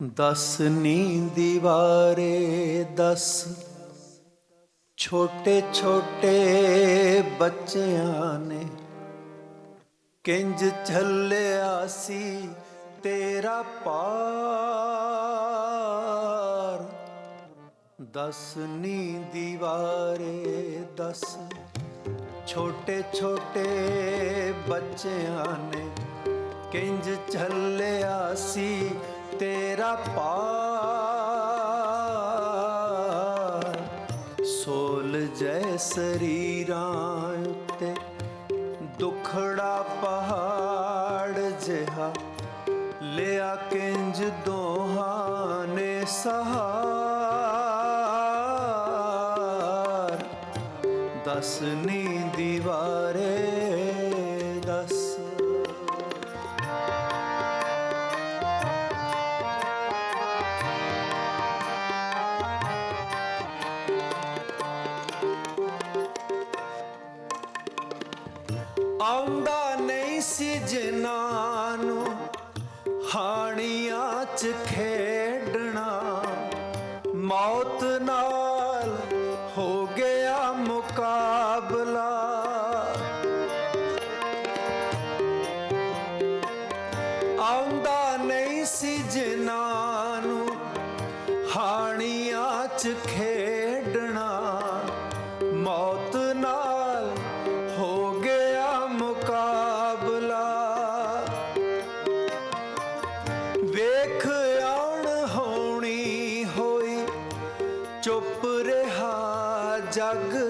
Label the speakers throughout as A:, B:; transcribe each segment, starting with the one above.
A: ਦਸ ਨੀ ਦੀਵਾਰੇ ਦਸ। ਛੋਟੇ ਛੋਟੇ ਬੱਚਿਆਂ ਨੇ ਕਿੰਜ ਝੱਲਿਆ ਸੀ ਤੇਰਾ ਪਾਰ ਦਸ ਨੀ ਦੀਵਾਰੇ ਦਸ। ਛੋਟੇ ਛੋਟੇ ਬੱਚਿਆਂ ਨੇ ਕਿੰਜ ਝੱਲਿਆ ਸੀ ਤੇਰਾ ਪਾਰ। ਸੋਲ ਜੈ ਸਰੀਰਾਂ ਉੱਤੇ, ਦੁਖੜਾ ਪਹਾੜ ਜਿਹਾ ਲਿਆ ਕਿੰਜ ਦੋਹਾਂ ਨੇ ਸਹਾਰ। ਦਸ ਨੀ ਦੀਵਾਰੇ ਆਉਂਦਾ ਨਹੀਂ ਸੀ ਜਿਨ੍ਹਾਂ ਨੂੰ ਹਾਣੀਆਂ 'ਚ ਖੇ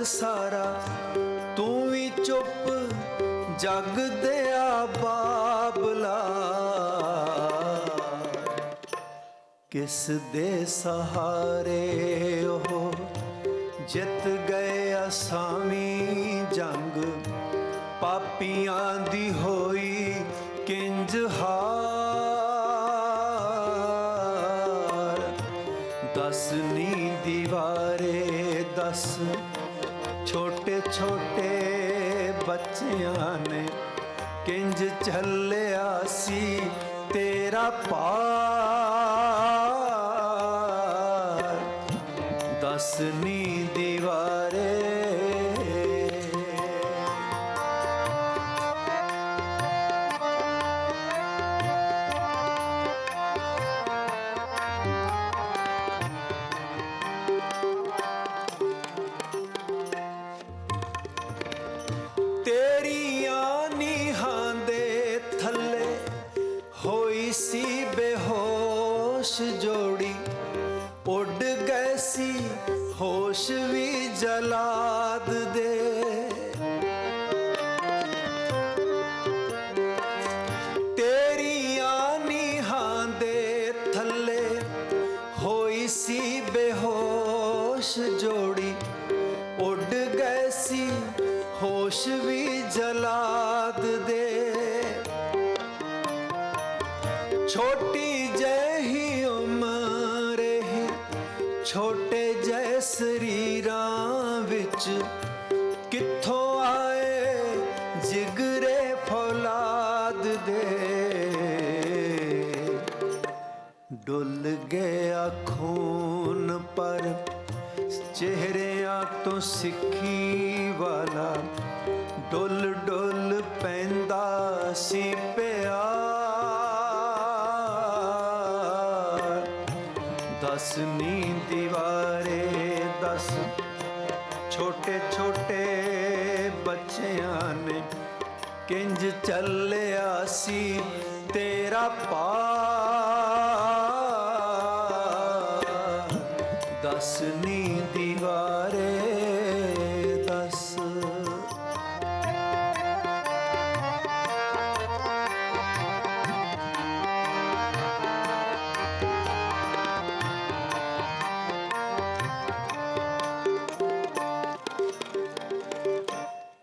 A: ਸਾਰਾ, ਤੂੰ ਵੀ ਚੁੱਪ, ਜਗ ਆ ਬਾਬਲਾ। ਕਿਸ ਦੇ ਸਹਾਰੇ ਉਹ ਜਿੱਤ ਗਏ ਅਸਾਮੀ ਜੰਗ, ਪਾਪੀਆਂ ਦੀ ਹੋ ਚੱਲਿਆ ਸੀ ਤੇਰਾ ਪਾ ਬੇਹੋਸ਼ ਜੋੜੀ ਉੱਡ ਗਏ ਸੀ, ਹੋਸ਼ ਵੀ ਜਲਾਦ ਦੇ। ਤੇਰੀਆਂ ਨੀਹਾਂ ਦੇ ਥੱਲੇ ਹੋਈ ਸੀ ਬੇਹੋਸ਼ ਜੋੜੀ। ਉੱਡ ਗਏ ਸੀ, ਹੋਸ਼ ਵੀ ਜਲਾਦ ਦੇ। ਛੋਟੀ ਜਿਹੀ ਛੋਟੇ ਜੈ ਸਰੀਰਾਂ ਵਿੱਚ ਕਿੱਥੋਂ ਆਏ ਜਿਗਰੇ ਫੌਲਾਦ ਦੇ? ਡੁੱਲ ਗਿਆ ਖੂਨ ਪਰ, ਚਿਹਰਿਆਂ ਤੋਂ ਸਿੱਖੀ ਵਾਲਾ। ਡੁੱਲ ਡੁੱਲ ਪੈਂਦਾ ਸੀ ਛੋਟੇ ਛੋਟੇ ਬੱਚਿਆਂ ਨੇ ਕਿੰਜ ਚੱਲਿਆ ਸੀ ਤੇਰਾ ਪਾ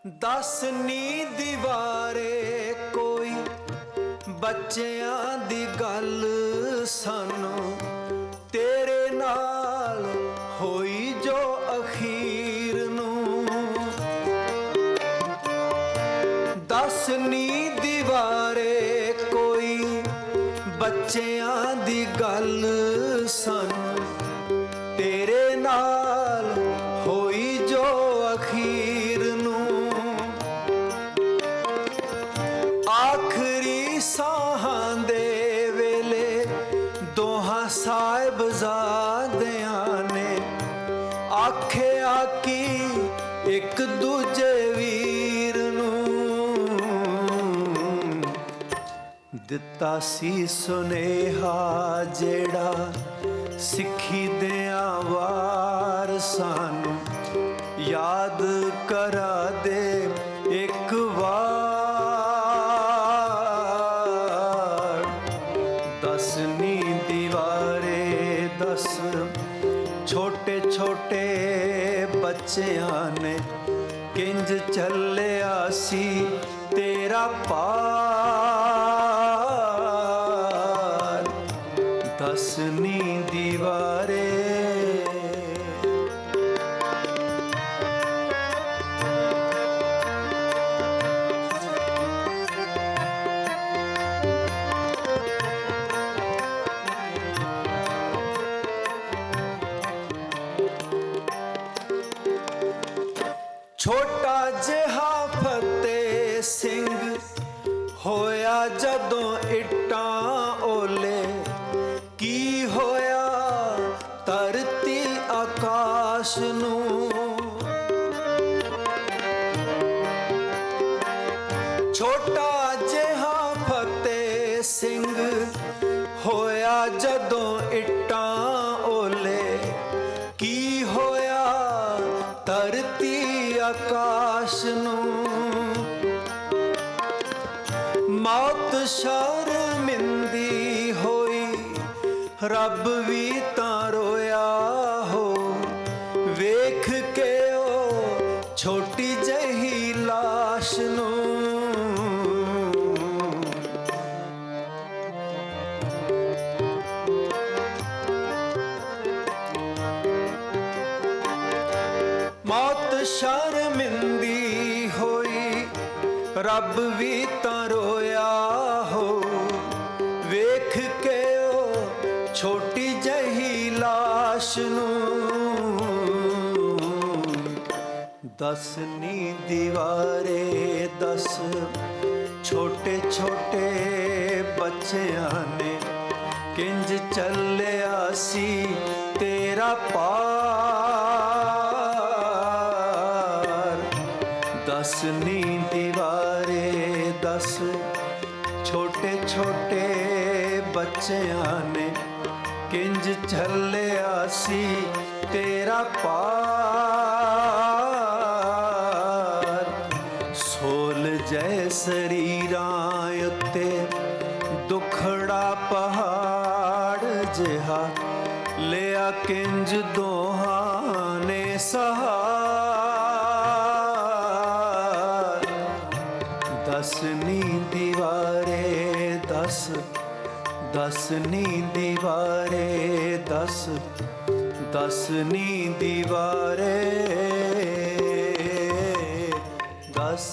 A: ਦਸ ਨੀ ਦੀਵਾਰੇ ਕੋਈ, ਬੱਚਿਆਂ ਦੀ ਗੱਲ ਸਾਨੂੰ ਤੇਰੇ ਨਾਲ ਹੋਈ ਜੋ ਅਖੀਰ ਨੂੰ। ਦਸ ਨੀ ਦੀਵਾਰੇ ਕੋਈ, ਬੱਚਿਆਂ ਦੀ ਗੱਲ ਗੱਲ ਸਾਨੂੰ ਆਖਰੀ ਸਾਹਾਂ ਦੇ ਵੇਲੇ ਦੋਹਾਂ ਸਾਹਿਬਜ਼ਾਦਿਆਂ ਨੇ ਆਖਿਆ ਕਿ ਇੱਕ ਦੂਜੇ ਵੀਰ ਨੂੰ ਦਿੱਤਾ ਸੀ ਸੁਨੇਹਾ ਜਿਹੜਾ ਸਿੱਖੀ ਦਿਆਂ ਵਾਰ ਸਾਨੂੰ ਯਾਦ ਕਰਾ ਦੇ ਦਸਨੀ ਦੀਵਾਰੇ ਦਸ ਛੋਟੇ ਛੋਟੇ ਬੱਚਿਆਂ ਨੇ ਕਿੰਜ ਚੱਲਿਆ ਸੀ ਤੇਰਾ ਪਾਰ। ਦਸਨੀ ਦੀਵਾਰੇ ਛੋਟਾ ਜਿਹਾ ਫਤਿਹ ਸਿੰਘ ਹੋਇਆ ਜਦੋਂ ਇੱਟਾਂ ਓਲੇ। ਕੀ ਹੋਇਆ? ਧਰਤੀ ਆਕਾਸ਼ ਨੂੰ ਆਕਾਸ਼ ਨੂੰ। ਮੌਤ ਸ਼ਰਮਿੰਦੀ ਹੋਈ, ਰੱਬ ਵੀ ਤਾਂ ਰੋਇਆ ਹੋ। ਵੇਖ ਕੇ ਉਹ ਛੋਟੀ ਜਿਹੀ ਲਾਸ਼ ਨੂੰ। ਸ਼ਰਮਿੰਦੀ ਹੋਈ, ਰੱਬ ਵੀ ਤਾਂ ਰੋਇਆ ਹੋ। ਵੇਖ ਕੇ ਉਹ ਛੋਟੀ ਜਿਹੀ ਲਾਸ਼ ਨੂੰ। ਦਸ ਨੀ ਦੀਵਾਰੇ, ਦਸ ਛੋਟੇ ਛੋਟੇ ਬੱਚਿਆਂ ਨੇ ਕਿੰਜ ਚੱਲਿਆ ਸੀ ਤੇਰਾ ਪਾ। ਦਸ ਨੀ ਦੀਵਾਰੇ, ਦਸ ਛੋਟੇ ਛੋਟੇ ਬੱਚਿਆਂ ਨੇ ਕਿੰਜ ਚੱਲਿਆ ਸੀ ਤੇਰਾ ਪਾਰ। ਸੋਲ ਜੈ ਸਰੀਰਾਂ ਉੱਤੇ ਦੁਖੜਾ ਪਹਾੜ ਜਿਹਾ ਲਿਆ ਕਿੰਜ ਦੋਹਾਂ ਨੇ ਸਹਾ ਦਸ ਦਸ ਦਸਨੀ ਦੀਵਾਰੇ ਦਸ ਨੀ ਦੀਵਾਰੇ ਦਸ।